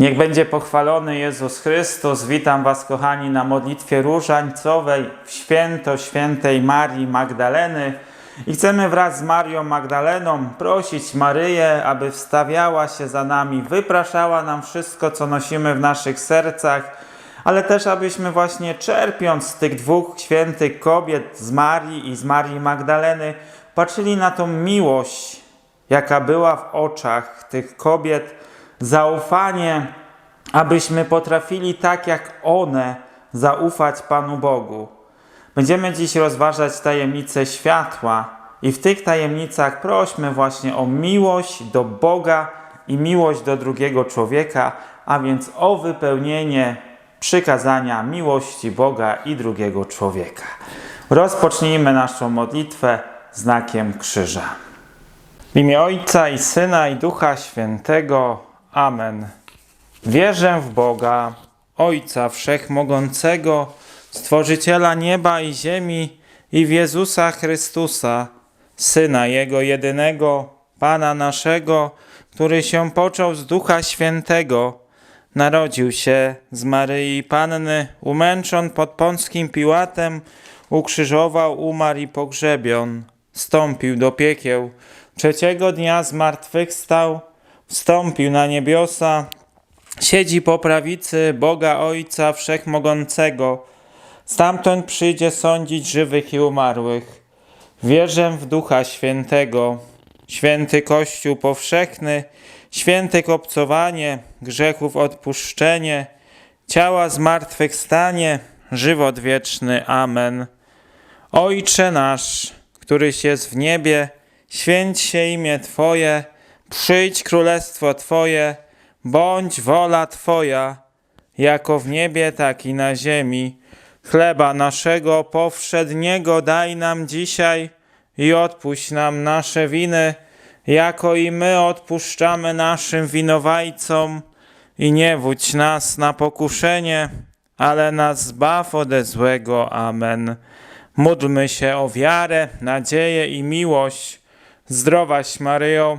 Niech będzie pochwalony Jezus Chrystus. Witam Was, kochani, na modlitwie różańcowej w święto świętej Marii Magdaleny. I chcemy wraz z Marią Magdaleną prosić Maryję, aby wstawiała się za nami, wypraszała nam wszystko, co nosimy w naszych sercach, ale też abyśmy właśnie czerpiąc z tych dwóch świętych kobiet, z Marii i z Marii Magdaleny, patrzyli na tą miłość, jaka była w oczach tych kobiet, zaufanie, abyśmy potrafili tak jak one zaufać Panu Bogu. Będziemy dziś rozważać tajemnicę światła i w tych tajemnicach prośmy właśnie o miłość do Boga i miłość do drugiego człowieka, a więc o wypełnienie przykazania miłości Boga i drugiego człowieka. Rozpocznijmy naszą modlitwę znakiem krzyża. W imię Ojca i Syna i Ducha Świętego. Amen. Wierzę w Boga, Ojca Wszechmogącego, Stworzyciela nieba i ziemi i w Jezusa Chrystusa, Syna Jego jedynego, Pana naszego, który się począł z Ducha Świętego, narodził się z Maryi Panny, umęczon pod Pąckim Piłatem, ukrzyżował, umarł i pogrzebion, wstąpił do piekieł, trzeciego dnia zmartwychwstał, wstąpił na niebiosa, siedzi po prawicy Boga Ojca Wszechmogącego, stamtąd przyjdzie sądzić żywych i umarłych. Wierzę w Ducha Świętego, święty Kościół powszechny, święte obcowanie, grzechów odpuszczenie, ciała zmartwychwstanie, żywot wieczny. Amen. Ojcze nasz, któryś jest w niebie, święć się imię Twoje, przyjdź królestwo Twoje, bądź wola Twoja, jako w niebie, tak i na ziemi. Chleba naszego powszedniego daj nam dzisiaj i odpuść nam nasze winy, jako i my odpuszczamy naszym winowajcom. I nie wódź nas na pokuszenie, ale nas zbaw ode złego. Amen. Módlmy się o wiarę, nadzieję i miłość. Zdrowaś Maryjo,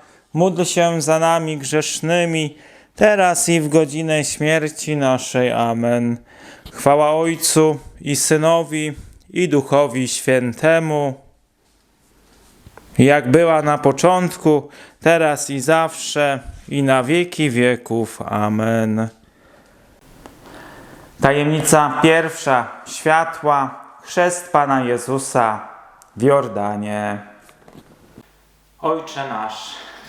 módl się za nami grzesznymi, teraz i w godzinę śmierci naszej. Amen. Chwała Ojcu i Synowi i Duchowi Świętemu, jak była na początku, teraz i zawsze, i na wieki wieków. Amen. Tajemnica pierwsza światła, chrzest Pana Jezusa w Jordanie. Ojcze nasz,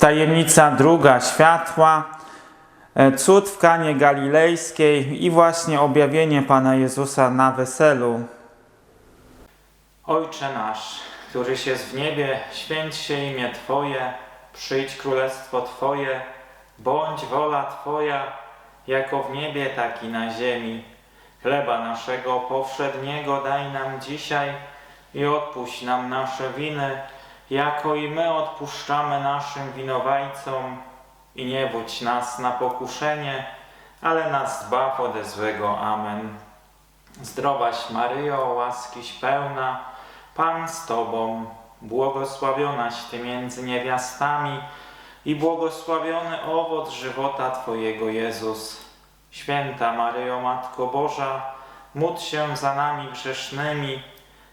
Tajemnica druga światła, e, cud w Kanie Galilejskiej i właśnie objawienie Pana Jezusa na weselu. Ojcze nasz, któryś jest w niebie, święć się imię Twoje, przyjdź królestwo Twoje, bądź wola Twoja, jako w niebie, tak i na ziemi. Chleba naszego powszedniego daj nam dzisiaj i odpuść nam nasze winy, jako i my odpuszczamy naszym winowajcom. I nie wódź nas na pokuszenie, ale nas zbaw ode złego. Amen. Zdrowaś Maryjo, łaskiś pełna, Pan z Tobą, błogosławionaś Ty między niewiastami i błogosławiony owoc żywota Twojego Jezus. Święta Maryjo, Matko Boża, módl się za nami grzesznymi,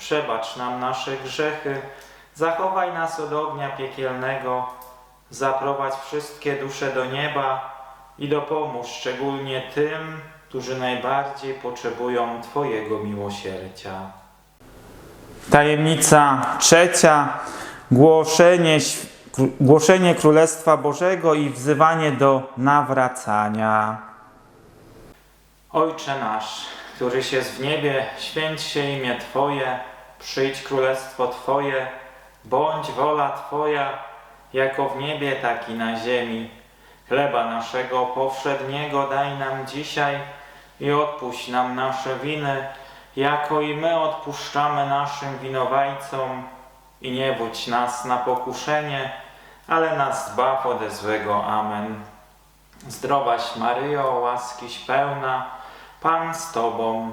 przebacz nam nasze grzechy, zachowaj nas od ognia piekielnego, zaprowadź wszystkie dusze do nieba i dopomóż szczególnie tym, którzy najbardziej potrzebują Twojego miłosierdzia. Tajemnica trzecia. Głoszenie, głoszenie Królestwa Bożego i wzywanie do nawracania. Ojcze nasz, któryś jest w niebie, święć się imię Twoje, przyjdź królestwo Twoje, bądź wola Twoja, jako w niebie, tak i na ziemi. Chleba naszego powszedniego daj nam dzisiaj i odpuść nam nasze winy, jako i my odpuszczamy naszym winowajcom i nie wódź nas na pokuszenie, ale nas zbaw ode złego. Amen. Zdrowaś Maryjo, łaskiś pełna, Pan z Tobą,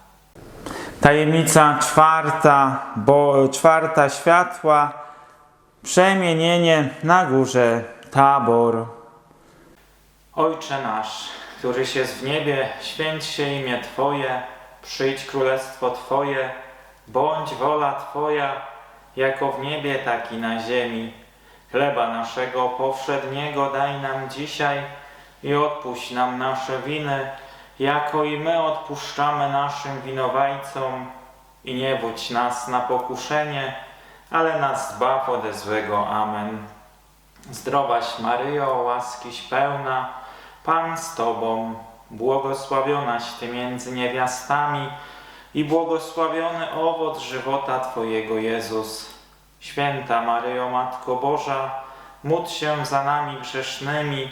Tajemnica czwarta, bo czwarta światła, przemienienie na górze Tabor. Ojcze nasz, któryś jest w niebie, święć się imię Twoje, przyjdź królestwo Twoje, bądź wola Twoja, jako w niebie, tak i na ziemi. Chleba naszego powszedniego daj nam dzisiaj i odpuść nam nasze winy, jako i my odpuszczamy naszym winowajcom i nie wódź nas na pokuszenie, ale nas zbaw ode złego. Amen. Zdrowaś Maryjo, łaskiś pełna, Pan z Tobą, błogosławionaś Ty między niewiastami i błogosławiony owoc żywota Twojego Jezus. Święta Maryjo, Matko Boża, módl się za nami grzesznymi,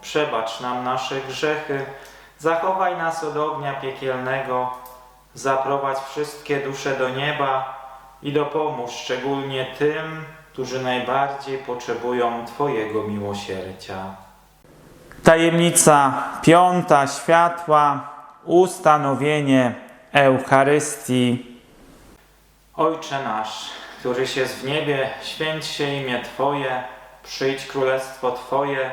przebacz nam nasze grzechy, zachowaj nas od ognia piekielnego, zaprowadź wszystkie dusze do nieba i dopomóż szczególnie tym, którzy najbardziej potrzebują Twojego miłosierdzia. Tajemnica piąta światła, ustanowienie Eucharystii. Ojcze nasz, któryś jest w niebie, święć się imię Twoje, przyjdź królestwo Twoje,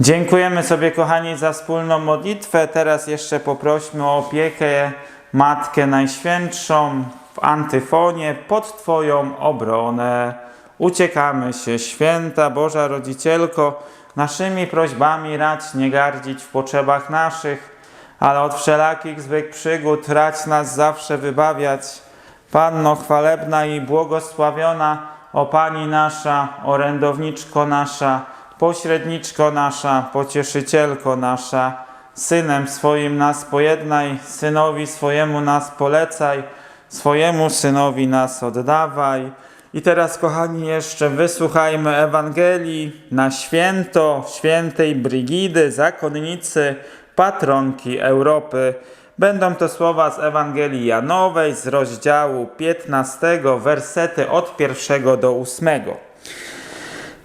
Dziękujemy sobie, kochani, za wspólną modlitwę. Teraz jeszcze poprośmy o opiekę Matkę Najświętszą w antyfonie pod Twoją obronę. Uciekamy się, święta Boża Rodzicielko, naszymi prośbami racz nie gardzić w potrzebach naszych, ale od wszelakich złych przygód racz nas zawsze wybawiać. Panno chwalebna i błogosławiona, o Pani nasza, orędowniczko nasza, pośredniczko nasza, pocieszycielko nasza, Synem swoim nas pojednaj, Synowi swojemu nas polecaj, swojemu Synowi nas oddawaj. I teraz, kochani, jeszcze wysłuchajmy Ewangelii na święto świętej Brygidy, zakonnicy, patronki Europy. Będą to słowa z Ewangelii Janowej z rozdziału 15, wersety od pierwszego do ósmego.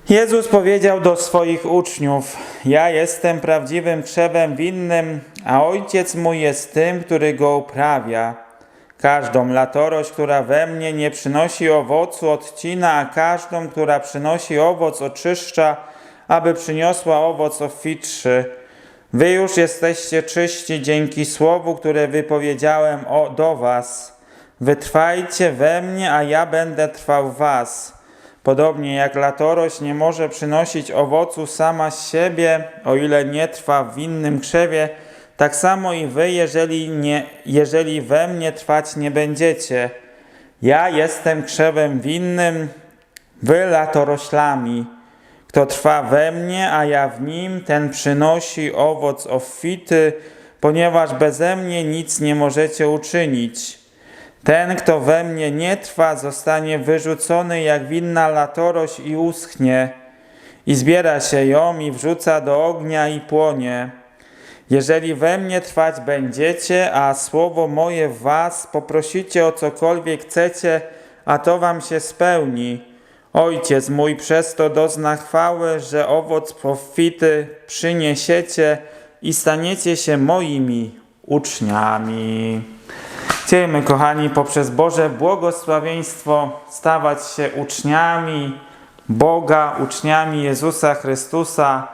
Jezus powiedział do swoich uczniów: Ja jestem prawdziwym krzewem winnym, a ojciec mój jest tym, który go uprawia. Każdą latorość, która we mnie nie przynosi owocu, odcina, a każdą, która przynosi owoc, oczyszcza, aby przyniosła owoc obfitszy. Wy już jesteście czyści dzięki słowu, które wypowiedziałem o, do was. Wytrwajcie we mnie, a ja będę trwał was. Podobnie jak latorość nie może przynosić owocu sama z siebie, o ile nie trwa w innym krzewie, tak samo i wy, jeżeli, nie, jeżeli we mnie trwać nie będziecie. Ja jestem krzewem winnym, wy latoroślami. Kto trwa we mnie, a ja w nim, ten przynosi owoc obfity, ponieważ beze mnie nic nie możecie uczynić. Ten, kto we mnie nie trwa, zostanie wyrzucony jak winna latorość i uschnie, i zbiera się ją i wrzuca do ognia i płonie. Jeżeli we mnie trwać będziecie, a słowo moje w was, poprosicie o cokolwiek chcecie, a to wam się spełni. Ojciec mój przez to dozna chwały, że owoc obfity przyniesiecie i staniecie się moimi uczniami. Chciejmy, kochani, poprzez Boże błogosławieństwo stawać się uczniami Boga, uczniami Jezusa Chrystusa,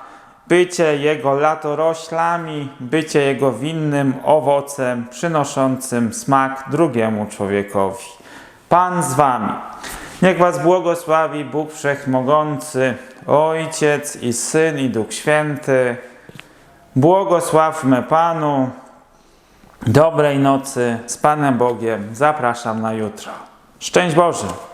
bycie Jego latoroślami, bycie Jego winnym owocem przynoszącym smak drugiemu człowiekowi. Pan z Wami. Niech Was błogosławi Bóg Wszechmogący, Ojciec i Syn i Duch Święty. Błogosławmy Panu. Dobrej nocy z Panem Bogiem. Zapraszam na jutro. Szczęść Boże!